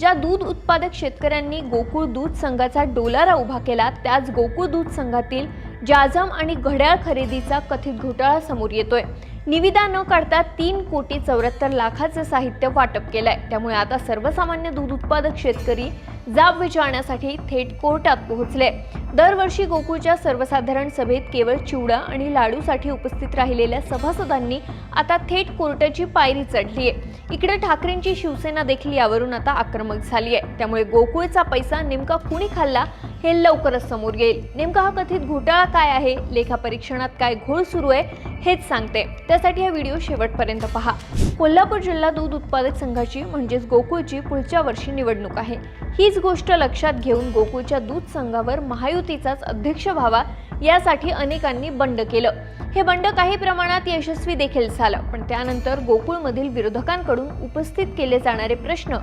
ज्या दूध उत्पादक शेतकऱ्यांनी गोकुळ दूध संघाचा डोलारा उभा केला त्याच गोकुळ दूध संघातील जाजम आणि घड्याळ खरेदीचा कथित घोटाळा समोर येतोय. निविदा न काढता तीन कोटी चौऱ्याहत्तर लाखाचं साहित्य वाटप केलंय. त्यामुळे आता सर्वसामान्य दूध उत्पादक शेतकरी जाब विचारण्यासाठी थेट कोर्टात पोहोचले. दरवर्षी गोकुळच्या सर्वसाधारण सभेत केवळ चिवडा आणि लाडूसाठी उपस्थित राहिलेल्या सभासदांनी आता थेट कोर्टाची पायरी चढली आहे इकडे ठाकरेंची शिवसेना देखील यावरून आता आक्रमक झाली आहे त्यामुळे गोकुळचा पैसा नेमका कुणी खाल्ला हे लवकरच समोर येईल. नेमका हा कथित घोटाळा काय आहे? लेखापरीक्षणात काय घोळ सुरू आहे? हेच सांगते. त्यासाठी हा व्हिडिओ शेवटपर्यंत पहा. कोल्हापूर जिल्हा दूध उत्पादक संघाची म्हणजेच गोकुळची पुढच्या वर्षी निवडणूक आहे. हीच गोष्ट लक्षात घेऊन गोकुळच्या दूध संघावर महायुतीचाच अध्यक्ष व्हावा यासाठी अनेकांनी बंड केलं. हे बंड काही प्रमाणात यशस्वी देखील झालं पण त्यानंतर गोकुळमधील विरोधकांकडून उपस्थित केले जाणारे प्रश्न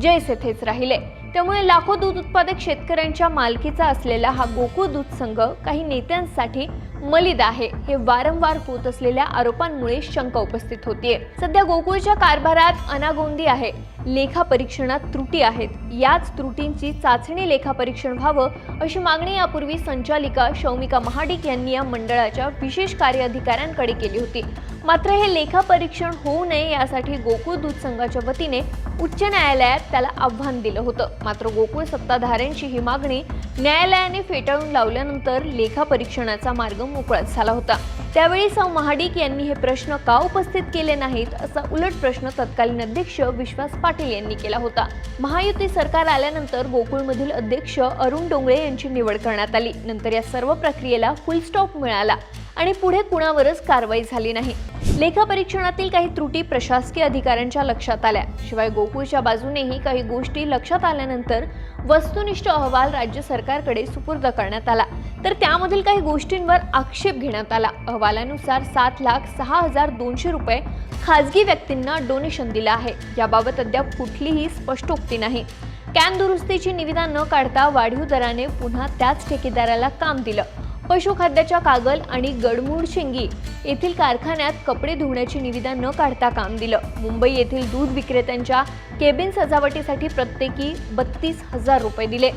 जैसे थेच राहिले. त्यामुळे लाखो दूध उत्पादक शेतकऱ्यांच्या मालकीचा असलेला हा गोकुळ दूध संघ काही नेत्यांसाठी मलिद आहे हे वारंवार होत असलेल्या आरोपांमुळे शंका उपस्थित होतीये. सध्या गोकुळच्या कारभारात अनागोंदी आहे. लेखा परीक्षणात त्रुटी आहेत. याच त्रुटींची चाचणी लेखा परीक्षण व्हावं अशी मागणी यापूर्वी संचालिका शौमिका महाडिक यांनी या मंडळाच्या विशेष कार्य अधिकाऱ्यांकडे केली होती. मात्र हे लेखा परीक्षण होऊ नये यासाठी गोकुळ दूध संघाच्या वतीने उच्च न्यायालयात त्याला आव्हान दिलं होतं. मात्र गोकुळ सत्ताधाऱ्यांची ही मागणी न्यायालयाने फेटाळून लावल्यानंतर लेखा परीक्षणाचा मार्ग मोकळाच झाला होता. त्यावेळी सौ महाडिक यांनी हे प्रश्न का उपस्थित केले नाहीत असा उलट प्रश्न तत्कालीन अध्यक्ष विश्वास पाटील यांनी केला होता. महायुती सरकार आल्यानंतर गोकुळमधील अध्यक्ष अरुण डोंगळे यांची निवड करण्यात आली. नंतर या सर्व प्रक्रियेला फुलस्टॉप मिळाला आणि पुढे कुणावरच कारवाई झाली नाही. लेखापरीक्षणातील काही त्रुटी प्रशासकीय अधिकाऱ्यांच्या लक्षात आल्या. शिवाय गोकुळच्या बाजूनेही काही गोष्टी लक्षात आल्यानंतर वस्तुनिष्ठ अहवाल राज्य सरकारकडे सुपूर्द करण्यात आला. तर त्यामधील काही गोष्टींवर आक्षेप घेण्यात आला. अहवालानुसार सात लाख सहा हजार दोनशे रुपये खाजगी व्यक्तींना डोनेशन दिलं आहे. याबाबत अद्याप कुठलीही स्पष्टोक्ती नाही. कॅन दुरुस्तीची निविदा न काढता वाढीव दराने पुन्हा त्याच ठेकेदाराला काम दिलं. पशुखाद्याच्या कागल आणि गडमूड शेंगी येथील कारखान्यात कपडे धुण्याची निविदा न काढता काम दिलं. मुंबई येथील दूध विक्रेत्यांच्या केबिन सजावटीसाठी प्रत्येकी बत्तीस हजार रुपये दिले.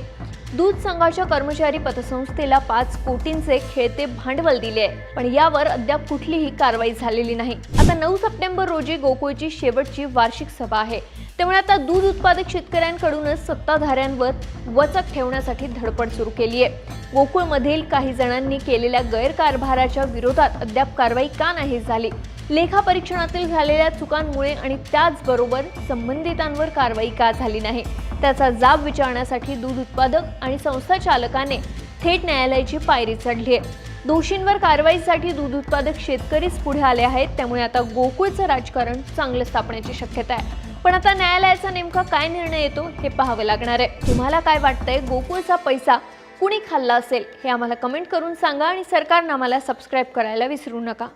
दूध संघाच्या कर्मचारी पतसंस्थेला पाच कोटींचे खेळते भांडवल दिले आहे. पण यावर अद्याप कुठलीही कारवाई झालेली नाही. आता नऊ सप्टेंबर रोजी गोकुळची शेवटची वार्षिक सभा आहे. त्यामुळे आता दूध उत्पादक शेतकऱ्यांकडूनच सत्ताधाऱ्यांवर वचक ठेवण्यासाठी धडपड सुरू केली आहे. गोकुळमधील काही जणांनी केलेल्या गैरकारभाराच्या विरोधात अद्याप कारवाई का नाही झाली? लेखा परीक्षणातील झालेल्या चुकांमुळे आणि त्याचबरोबर संबंधितांवर कारवाई का झाली नाही? त्याचा जाब विचारण्यासाठी दूध उत्पादक आणि संस्था चालकाने थेट न्यायालयाची पायरी चढली आहे. दोषींवर कारवाईसाठी दूध उत्पादक शेतकरीच पुढे आले आहेत. त्यामुळे आता गोकुळचं राजकारण चांगलं स्थापण्याची शक्यता आहे. पण आता न्यायालयाचा नेमका काय निर्णय येतो हे पाहावं लागणार आहे. तुम्हाला काय वाटतंय? गोकुळचा पैसा कुणी खाल्ला असेल हे आम्हाला कमेंट करून सांगा आणि सरकारनं आम्हाला सबस्क्राईब करायला विसरू नका.